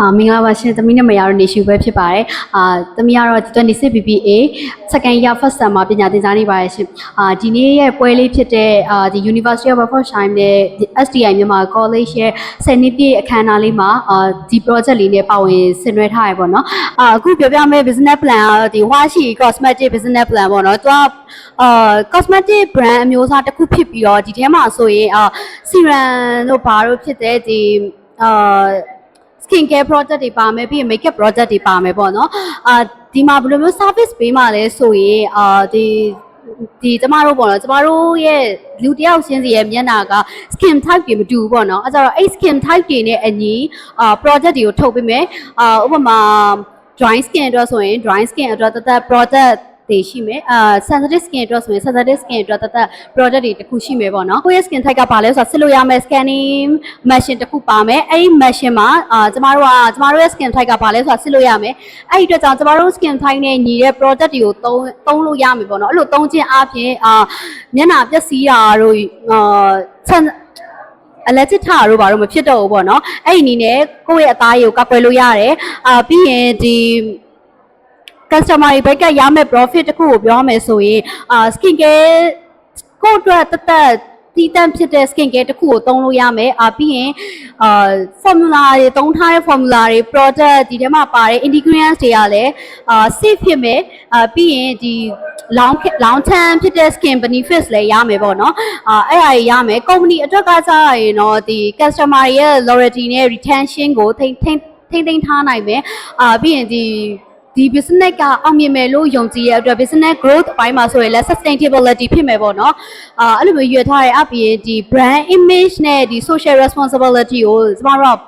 အာမင်္ဂလာပါရှင်သမီးနဲ့မရတော့နေရှူပဲဖြစ်ပါတယ်အာသမီးကတော့ 26 BBA second year first sem မှာပညာသင်ကြားနေပါတယ်ရှင်အာဒီနေ့ရဲ့ပွဲလေးဖြစ်တဲ့အာဒီ University of Hertfordshire နဲ့ STI မြန်မာ College ရဲ့10နှစ်ပြည့်အခမ်းအနားလေးမှာအာဒီ project လေးနဲ့ပါဝင်ဆင်နွှဲထားရပေါ့နော်အာအခုပြောပြမယ့် business plan ကတော့ဒီ Washi cosmetic business plan ပေါ့နော်သူကအာ cosmetic brand အမျိုးအစားတစ်ခုဖြစ်ပြီးတော့ဒီထဲမှာဆိုရင်အာ serum တို့ဘာတို့ဖြစ်တဲ့ဒီအာ skin care product တွေပါမယ်ပြီးရင် makeup product တွေပါမယ်ပေါ့နော်အာဒီမှာဘယ်လိုမျိုး service ပေးမှလဲဆိုရင်အာဒီဒီကျမတို့ပေါ့နော်ကျမတို့ရဲ့လူတစ်ယောက်ချင်းစီရဲ့မျက်နှာက skin type တွေမတူဘူးပေါ့နော်အဲကြတော့အဲ့ skin type တွေနဲ့အညီအာ project တွေကိုထုတ်ပေးမယ်အာဥပမာ dry skin အတွက်ဆိုရင် dry skin အတွက်တသက် product တွေရှိမယ်အာ sensitive skin အတွက်ဆိုရင် sensitive skin အတွက်တသက် product တွေတစ်ခုရှိမယ်ပေါ့နော်ကိုယ့်ရဲ့ skin type ကဘာလဲဆိုတော့စစ်လို့ရမယ် scanning machine တစ်ခုပါမယ်အဲ့ဒီ machine မှာအာကျမတို့ကကျမတို့ရဲ့ skin type ကဘာလဲဆိုတာစစ်လို့ရမယ်အဲ့ဒီအတွက်ကြောင့်ကျမတို့ skin type နဲ့ညီတဲ့ product တွေကိုသုံးသုံးလို့ရမယ်ပေါ့နော်အဲ့လိုသုံးခြင်းအပြင်အာမျက်နှာပျက်စီးတာတို့အာဆန်အလက်ချစ်ထားတို့ဘာလို့မဖြစ်တော့ဘူးပေါ့နော်အဲ့ဒီအနေနဲ့ကိုယ့်ရဲ့အသားရည်ကိုကောက်ွယ်လို့ရတယ်အာပြီးရင်ဒီ customer တွေဘက်ကရမယ့် profit တခုကိုပြောမယ်ဆိုရင်အာ skin care ကိုယ့်အတွက်တသက်တည်တံ့ဖြစ်တဲ့ skin care တခုကိုသုံးလို့ရမယ်အာပြီးရင်အာ formula တွေသုံးထားတဲ့ formula တွေ product ဒီထဲမှာပါတဲ့ ingredients တွေကလည်းအာ safe ဖြစ်မယ်အာပြီးရင်ဒီ long long term ဖြစ်တဲ့ skin benefits လည်းရမယ်ပေါ့နော်အာအဲ့ဒါကြီးရမယ် company အတွက်ကစားရရင်တော့ဒီ customer တွေရဲ့ loyalty နဲ့ retention ကိုထိန်းထိန်းထိန်းသိမ်းထားနိုင်မယ်အာပြီးရင်ဒီ ဒီ business ကအောင်မြင်မယ်လို့ယုံကြည်ရတဲ့အတွက် business growth အပိုင်းမှာဆိုရင်လည်း sustainability ဖြစ်မယ်ပေါ့နော်အာအဲ့လိုမျိုးရွေထားတဲ့အပြင်ဒီ brand image နဲ့ဒီ social responsibility ကိုကျမတို့က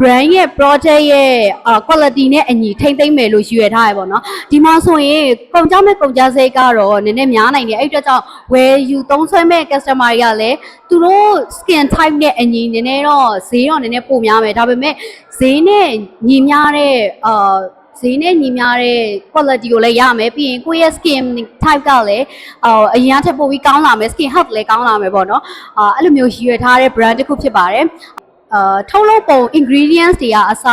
brand ရဲ့ project ရဲ့အာ quality နဲ့အညီထိမ့်သိမ့်မယ်လို့ရည်ရွယ်ထားရပေါ့နော်ဒီမှာဆိုရင်ကုန်ကြမဲ့ကုန်ကြစိတ်ကတော့နည်းနည်းများနိုင်တယ်အဲ့အတွက်ကြောင့်ဝယ်ယူသုံးဆွဲမဲ့ customer တွေကလည်းသူတို့ skin type နဲ့အညီနည်းနည်းတော့ဈေးတော့နည်းနည်းပိုများမယ်ဒါပေမဲ့ဈေးနဲ့ညီမျှတဲ့အာ ဈေးနဲ့ညီမျှတဲ့ quality ကိုလည်းရမယ်ပြီးရင်ကိုယ့်ရဲ့ skin type ကလည်းအာအရင်ကထက်ပိုပြီးကောင်းလာမယ် skin health လည်းကောင်းလာမယ်ပေါ့နော်အာအဲ့လိုမျိုးရည်ရွယ်ထားတဲ့ brand တစ်ခုဖြစ်ပါတယ်အာထုတ်လုပ်ပုံ ingredients တွေကအစ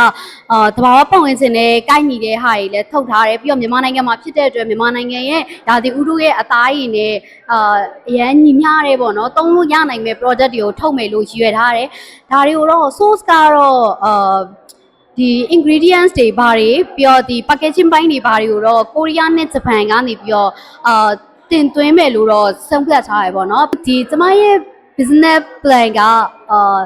အာတဘာဝပုံဝင်စင်နဲ့ကိုက်ညီတဲ့ဟာတွေလည်းထုတ်ထားတယ်ပြီးတော့မြန်မာနိုင်ငံမှာဖြစ်တဲ့အတွက်မြန်မာနိုင်ငံရဲ့ရာသီဥတုရဲ့အသားရည်နဲ့အာအရန်ညီမျှတယ်ပေါ့နော်သုံးလို့ရနိုင်မဲ့ product တွေကိုထုတ်မယ်လို့ရည်ရွယ်ထားတယ်ဒါတွေကိုတော့ source ကတော့အာ ဒီ ingredients တွေဘာတွေပြီးတော့ဒီ packaging ပိုင်းတွေဘာတွေကိုတော့ကိုရီးယားနဲ့ဂျပန်ကနေပြီးတော့အာတင်သွင်းမယ်လို့တော့ဆုံးဖြတ်ထားရပေါ့နော်ဒီကျမရဲ့ business plan ကအာ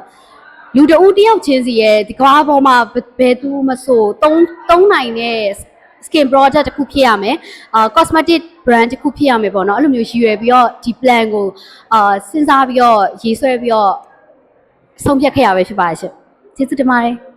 လူတဦးတယောက်ချင်းစီရဲ့ဒီကမ္ဘာပေါ်မှာဘယ်သူမဆိုသုံးသုံးနိုင်တဲ့ skin product တစ်ခုဖြစ်ရမယ်အာ cosmetic brand တစ်ခုဖြစ်ရမယ်ပေါ့နော်အဲ့လိုမျိုးရည်ရွယ်ပြီးတော့ဒီ plan ကိုအာစဉ်းစားပြီးတော့ရေးဆွဲပြီးတော့ဆုံးဖြတ်ခဲ့ရပဲဖြစ်ပါတယ်ရှင်ကျေးဇူးတင်ပါတယ်